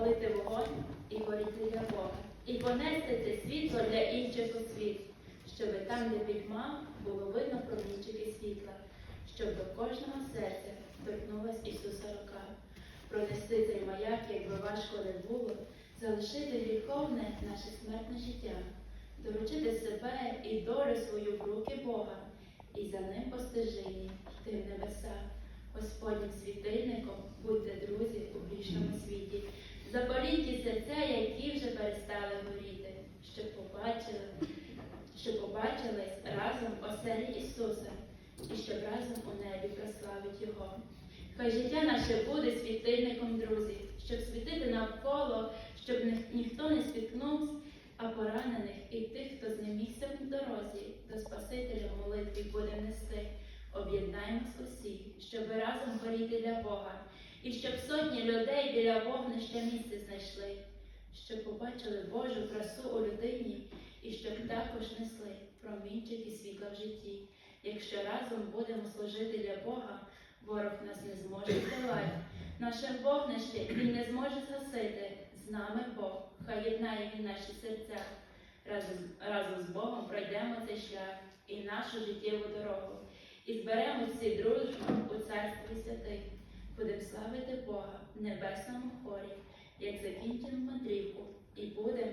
запалити вогонь і горіти для Бога, і понести це світло для інших у світ, щоби там, де пітьма, було видно промінчики світла, щоб до кожного серця торкнулась Ісуса рука. Пронести цей маяк, якби важко не було, залишити гріховне наше смертне життя, доручити себе і долю свою в руки Бога, і за ним по стежині йти в небеса. Господнім світильником будьте друзі у грішному світі. Запаліть серця, які вже перестали горіти, щоб побачили, щоб побачились разом оселі Ісуса, і щоб разом у небі прославить Його. Хай життя наше буде світильником, друзі, щоб світити навколо, щоб ніхто не спіткнувся, а поранених і тих, хто знемігся в дорозі, до Спасителя молитві будемо нести. Об'єднаємось усі, щоб разом горіти для Бога, і щоб сотні людей біля вогнища місце знайшли, щоб побачили Божу красу у людині, і щоб також несли промінчики світла в житті. Якщо разом будемо служити для Бога, ворог нас не зможе здолати. Наше вогнище він не зможе згасити. З нами Бог, хай єднає він наші серця. Разом, разом з Богом пройдемо цей шлях і нашу життєву дорогу. І зберемо всі дружно у царстві святих. Будемо славити Бога в небесному хорі, як закінчимо мандрівку, і будемо